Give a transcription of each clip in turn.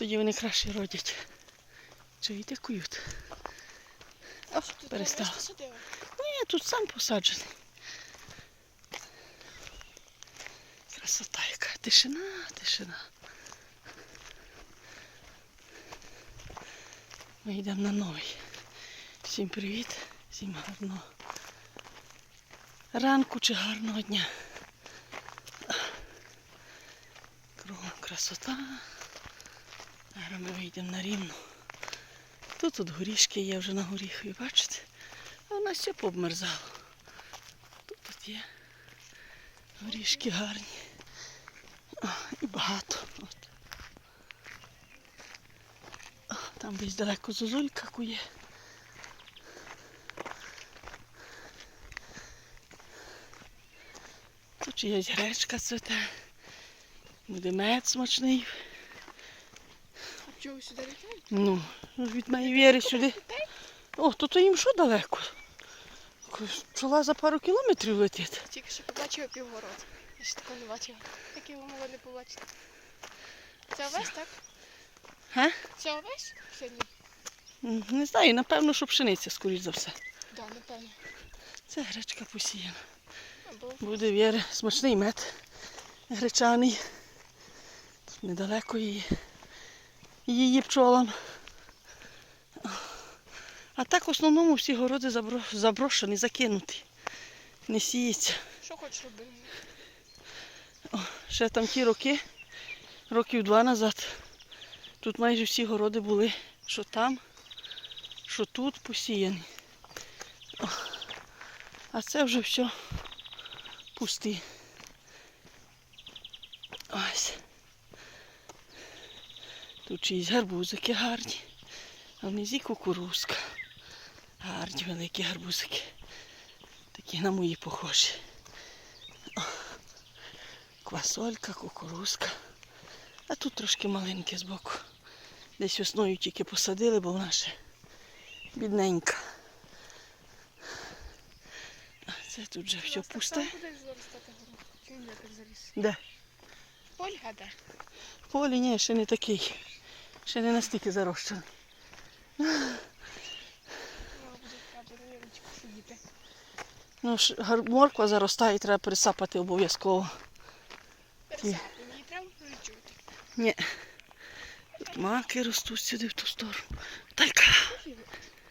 Тоді вони краще родять. Чуєте, кують? Ви ж посадили? Ні, тут сам посаджений. Красота яка. Тишина, тишина. Ми йдемо на новий. Всім привіт, всім гарного ранку чи гарного дня. Кругом красота. Зараз ми вийдемо на рівну. Тут тут горішки є вже на горіхові, бачите? А у нас все пообмерзало. Тут, тут є горішки гарні. О, і багато. От. О, там десь далеко зозулька кує. Тут чиясь гречка цвете. Буде мед смачний. Чого ви сюди літаєте? Ну, від моєї віри сюди. О, то, то їм що далеко? Пчола за пару кілометрів летить. Тільки що побачила півгород. Я ще такого не бачила. Як його могла не побачити. Це овес, так? Га? Це овес? Сьогодні? Не знаю, напевно, що пшениця, скоріш за все. Так, да, напевно. Це гречка посіяна. Або Буде віри, смачний мед гречаний. Недалеко її. Її пчолам. А так в основному всі городи заброшені, закинуті. Не сіється. що хочеш робити? Ще там ті роки, років два назад, тут майже всі городи були, що там, що тут посіяні. О, А це вже все пусті. Ось. Тут чиїсь гарбузики гарні, а внизі кукурузка. Гарні великі гарбузики. Такі на мої похожі. Квасолька, кукурузка. А тут трошки маленьке збоку. Десь весною тільки посадили, бо вона ще бідненька. А це тут вже все пусте. Він так заліз? Де? Де? Полі ні, ще не такий. Ще не настільки сидіти. Ну, морква заростає, треба пересапати обов'язково. Пересадку, мені треба перечути. Ні. Тут маки ростуть сюди в ту сторону. Талька.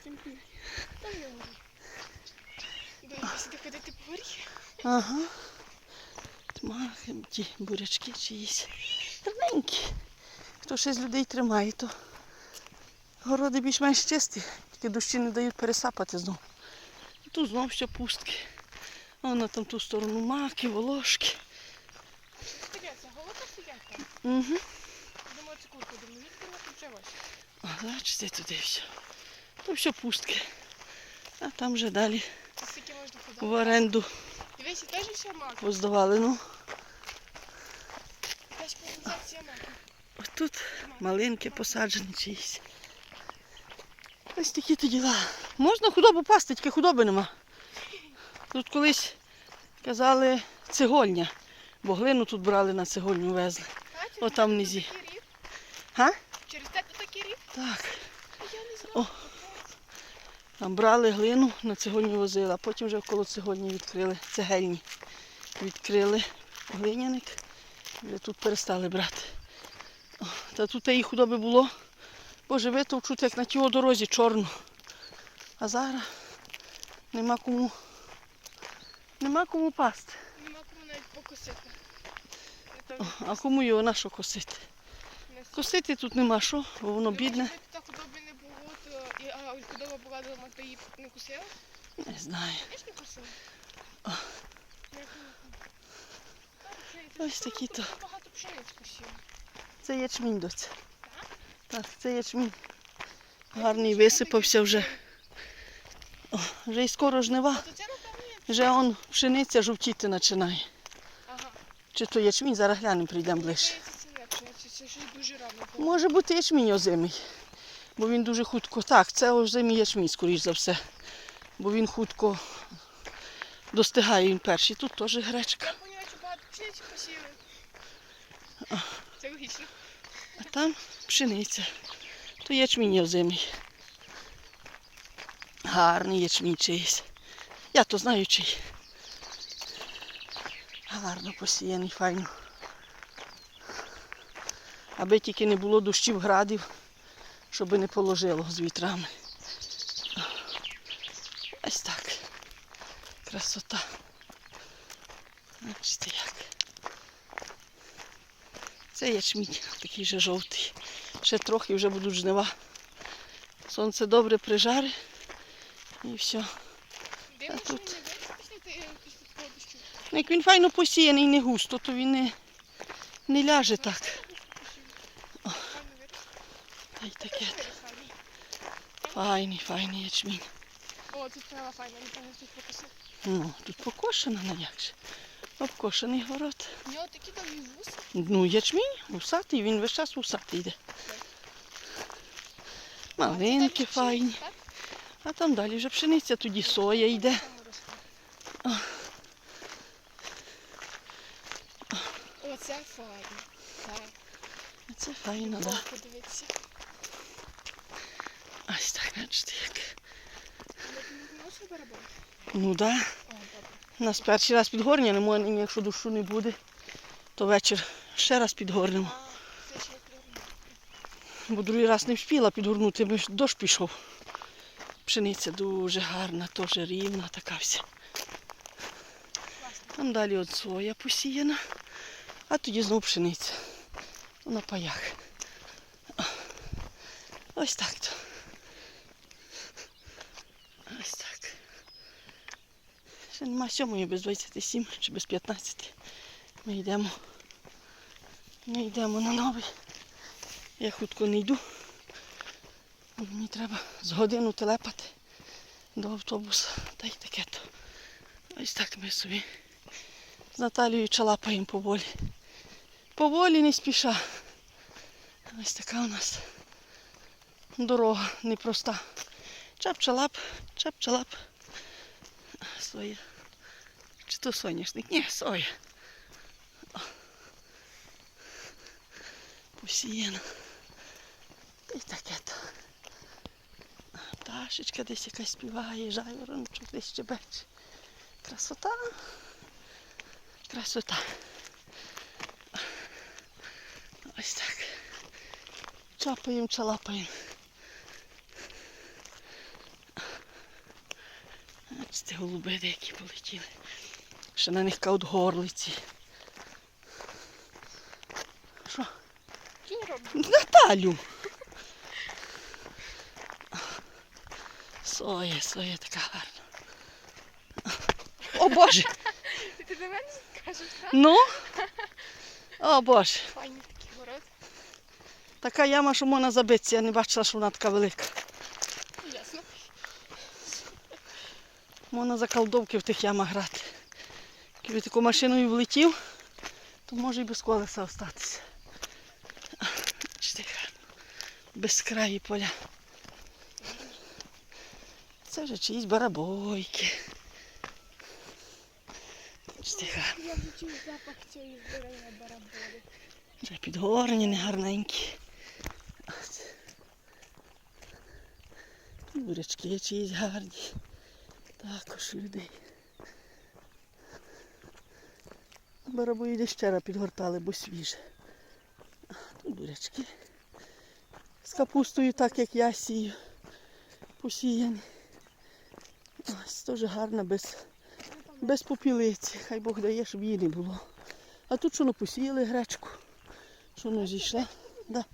Там я горі. Сюди ходити по горі. Ага. Тьма, ті бурячки чиїсь. Гарненькі. Ще з людей тримає, то городи більш-менш чисті, тільки дощі не дають пересапати знов. Тут знов все пустки. А воно там ту сторону маки, волошки. Там. Угу. Думаю, це курка, думаю. А, бачите, туди все. То все пустки. А там вже далі в оренду Дивися, теж все мак. поздавали. Ну, Якась презентація маку. Тут малинки посаджені чиїсь. Ось такі то діла. Можна худобу пасти, тільки худоби нема. Тут колись казали цегольня, бо глину тут брали на цегольню везли. О, там внизі. Га? Через те тут такий рів? Так. Я не. Там брали глину, на цегольню возили, а потім вже коло цегольні відкрили, цегельні. Відкрили глиняник, вже тут перестали брати. Та тут її худоби було. Боже, витовчуть, як на тій дорозі чорно. А зараз нема кому. Нема кому пасти. Нема кому навіть покусити. Це О, А кому його на що косити? Косити тут нема що, бо воно бідне. Тут худоби не було, то і а, худоба була дома, то її не кусила? Не знаю. Не Ось такі то. Багато пшениць кусила. Це ячмінь доця. Так? Це ячмінь. Гарний висипався вже. О, вже й скоро жнива. Вже он пшениця жовтіти починає. Чи то ячмінь, зараз глянемо, прийдемо ближче. Може бути ячмінь озимий, бо він дуже хутко. Так, це озимий ячмінь, скоріш за все. Бо він хутко достигає він перший. Тут теж гречка. Це логічно. А там пшениця. То ячмінь озимий. Гарний ячмінь чийсь. Я то знаю чий. Гарно посіяний, файно. Аби тільки не було дощів, градів, щоб не положило з вітрами. Ось так. Красота. Бачите як. Це ячмінь, такий же жовтий. Ще трохи вже будуть жнива. Сонце добре прижаре і все. Що тут? не такого. Ну, Як він файно посіяний, не густо, то він не, не ляже так. Виріс. Та й таке. Файний. Файний, ячмінь. О, тут трава файна, напевно, тут покосив. Ну, тут покошена, ну як же. Обкошений город. У нього такі довгі вуси. Ну, ячмінь усатий, він весь час усатий йде. Малинки файні. А там далі вже пшениця, тоді соя йде. Оце файно. Так. Це файно, так. Да. подивіться. Ось так, бачите, як. Ну так. Да. У нас перший раз підгорня, не можна, якщо дощу не буде, то вечір ще раз підгорнемо. Бо другий раз не встигла підгорнути, бо дощ пішов. Пшениця дуже гарна, теж рівна, така вся. Там далі от соя посіяна, а тоді знову пшениця. На паях. Ось так то. Ось так. Ще нема сьомої без 27 чи без 15. Ми йдемо. Ми йдемо на новий. Я хутко не йду. Мені треба з годину телепати до автобуса. Та й таке то. Ось так ми собі з Наталією чалапаємо поволі. Поволі не спіша. Ось така у нас дорога непроста. Чап-чалап, чап-чалап. Соя. Чи то соняшник? Ні, соя. О. Посіяна. Та й таке то. Пташечка десь якась співає, жайвороночок десь щебече. Красота. Красота. Ось так. Чапаємо, чалапаємо. Бачите, голуби деякі полетіли. Ще на них каут горлиці. Що? Наталю. Соя, соя така гарна. О Боже! Ти до мене кажеш, так? Ну? О Боже! Файний такий город. Така яма, що можна забитися, я не бачила, що вона така велика. Ясно. Можна заколдовки в тих ямах грати. Якби таку машиною влетів, то може і без колеса остатися. Безкраї поля. Це вже чиїсь барабойки. Я відчув запах цієї здорової бараболи. Вже підгорні, гарненькі. Бурячки чиїсь гарні. Також людей. Барабої десь вчора підгортали, бо свіже. Тут бурячки. З капустою, так як я сію. Посіяні. Ось теж гарна, без, без попілиці. Хай Бог дає, щоб її не було. А тут що ну посіяли гречку. Що ну зійшла? Да.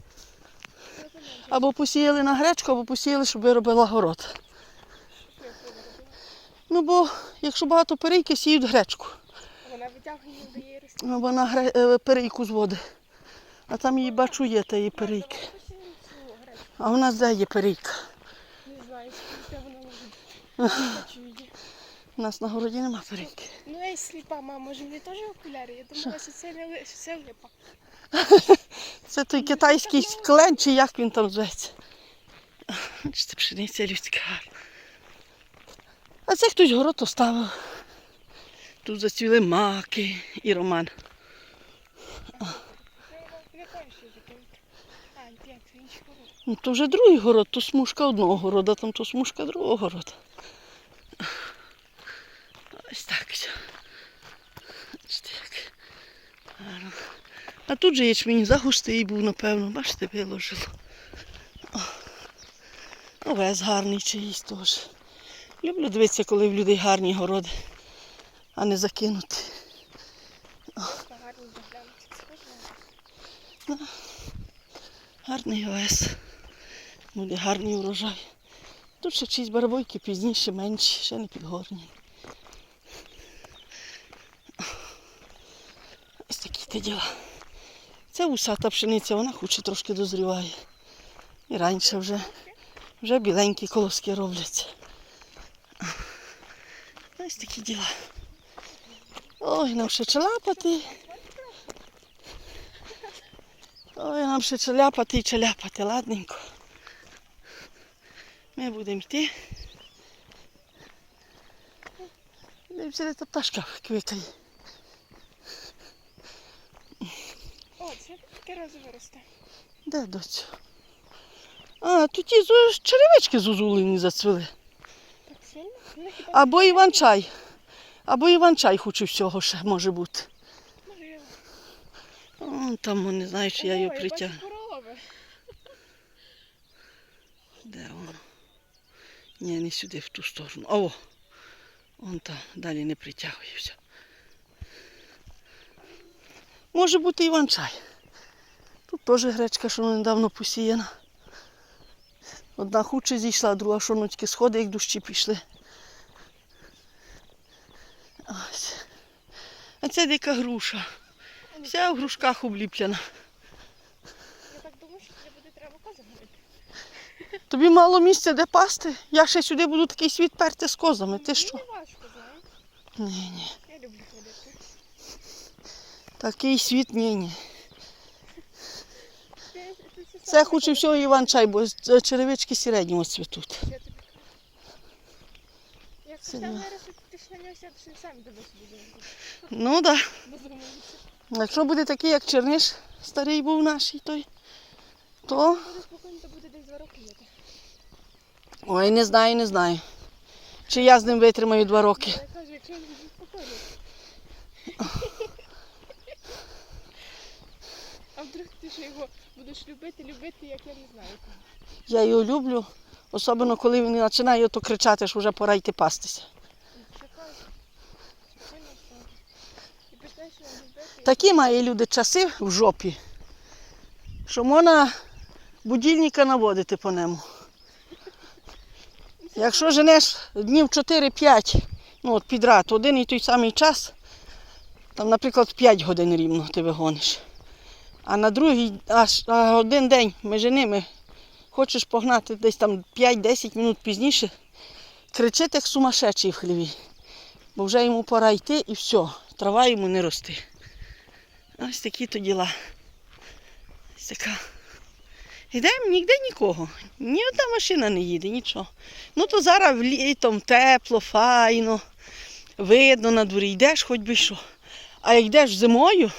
Або посіяли на гречку, або посіяли, щоб виробила город. Ну бо якщо багато перейки, сіють гречку. Вона. Ну, Вона е, перейку зводить. А там її бачу є тієї перейки. А у нас де є перейка? Не знаю, скільки вона може. У нас на городі нема перейки. Ну я сліпа, мама, може мені теж окуляри? Я думала, що це не що це липа. Це той китайський клен, чи як він там зветься. Бачите, пшениця людська. А це хтось город оставив. Тут зацвіли маки і роман. Ну, то вже другий город, то смужка одного города, там то смужка другого города. Ось так все. Бачите, як гарно. А тут же ячмінь загустий був, напевно, бачите, виложило. Овес гарний чиїсь теж. Люблю дивитися, коли в людей гарні городи, а не закинути. Гарний овес. Буде гарний урожай. Тут ще чиїсь барабойки пізніше, менші, ще не підгорні. Ось такі ті діла. Це усата пшениця, вона хоче трошки дозріває. І раніше вже, вже біленькі колоски робляться. Ось такі діла. Ой, нам ще чалапати. Ой, нам ще чаляпати і чаляпати, ладненько. Ми будемо йти. Дивимося, де та пташка квикає. О, це таке розове росте. Де доцю? А, тут ті черевички зузулені зацвіли. Так сильно? Або Іван-чай. Або Іван-чай хочу всього ще може бути. О, там не знаю, чи я його притягну. Де воно? Ні, не сюди, в ту сторону. О! Вон там, далі не притягується. Може бути Іван-чай. Тут теж гречка, що недавно посіяна. Одна хуче зійшла, друга шоночки сходи, як дощі пішли. Ось. А це дика груша. Вся в грушках обліплена. Я так думаю, що це буде треба козам робити. Тобі мало місця, де пасти. Я ще сюди буду такий світ перти з козами. Ти що? Мені важко, знаєш. Ні, ні. Я люблю ходити. Такий світ ні, ні. Це, хоче всього Іван-чай, бо з- черевички середнього цвітуть. Я тобі кажу. Як Це це да. виростуть, ти ж до нас. Ну так. Да. Якщо буде такий, як Черниш, старий був наш, той, то. Спокійно, то буде десь два роки жити. Ой, не знаю, не знаю. Чи я з ним витримаю два роки. Я кажу, якщо він спокійно. А вдруг ти ж його будеш любити, любити, як я не знаю. Я його люблю, особливо коли він починає ото кричати, що вже пора йти пастися. Такі має люди часи в жопі, що можна будильника наводити по ньому. Якщо женеш днів 4-5, ну от підряд, один і той самий час, там, наприклад, 5 годин рівно ти вигониш. А на другий, аж один день між ними хочеш погнати десь там 5-10 минут пізніше, кричить як сумасшедший в хліві. Бо вже йому пора йти і все, трава йому не рости. Ось такі то діла. Ось така. Йдемо, ніде нікого. Ні одна машина не їде, нічого. Ну то зараз літом тепло, файно, видно на дворі, йдеш хоч би що. А як йдеш зимою,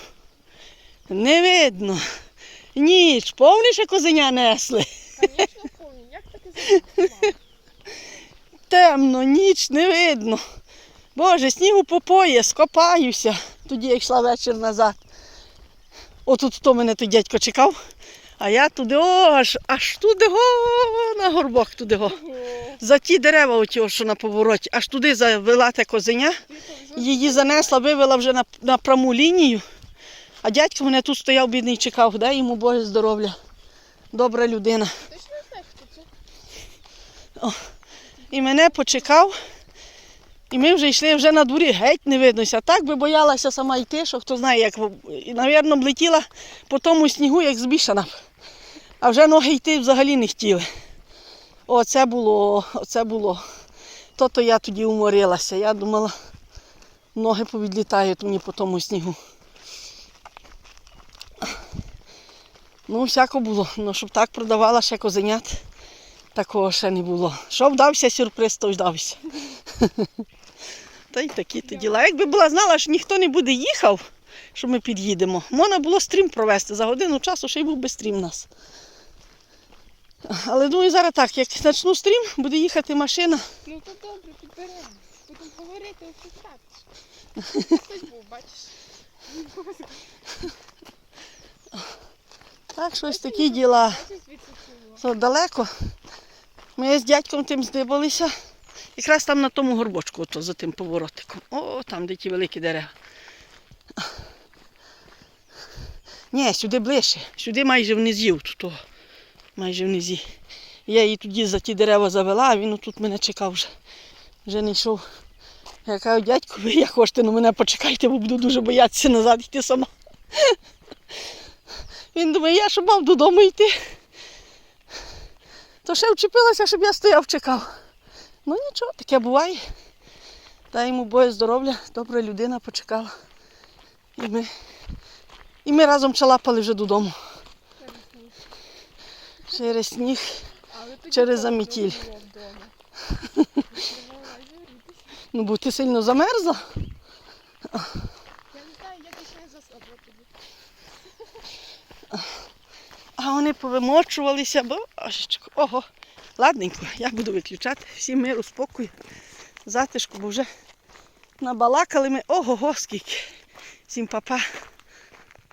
не видно. Ніч, повніше козеня несли. Звісно, помню. Як таке забув? Темно, ніч, не видно. Боже, снігу по пояс, копаюся. Тоді я йшла вечір назад. Отут хто мене той дядько чекав, а я туди о, аж, аж туди го, на горбок туди го. За ті дерева, оті, що на повороті, аж туди завела те козеня. Її занесла, вивела вже на, на пряму лінію. А дядько мене тут стояв, бідний, чекав, дай йому Боже здоров'я. Добра людина. Це? І мене почекав. І ми вже йшли вже на дворі, геть не виднося. Так би боялася сама йти, що хто знає, як. І, навірно, б летіла по тому снігу, як збішана. А вже ноги йти взагалі не хотіли. Оце було, оце було. То-то я тоді уморилася. Я думала, ноги повідлітають мені по тому снігу. Ну, всяко було. Ну, щоб так продавала ще козенят. Такого ще не було. Що вдався сюрприз, то вдався. Та й такі то діла. Якби була знала, що ніхто не буде їхав, що ми під'їдемо, можна було стрім провести. За годину часу ще й був би стрім у нас. Але думаю, зараз так, як почну стрім, буде їхати машина. Ну то добре, підберемо. Будемо говорити, описати. Хтось був, бачиш. Так, щось такі діла. То далеко. Ми з дядьком тим здибалися. Якраз там на тому горбочку, ото за тим поворотиком. О, там, де ті великі дерева. Ні, сюди ближче. Сюди майже внизів. Тут, майже внизі. Я її тоді за ті дерева завела, а він тут мене чекав вже. Вже не йшов. Я кажу, дядько, ви як хочете, ну мене почекайте, бо буду дуже боятися назад йти сама. Він думає, я що мав додому йти. То ще вчепилася, щоб я стояв, чекав. Ну нічого, таке буває. Дай йому боє здоров'я, добра людина почекала. І ми, і ми разом чалапали вже додому. Через сніг. Через замітіль. Ну, бо ти сильно замерзла. Я не знаю, я більше не засадила тоді. А вони повимочувалися, божечко. Ого, ладненько, я буду виключати. Всім миру, спокою, затишку, бо вже набалакали ми. Ого-го, скільки. Всім папа.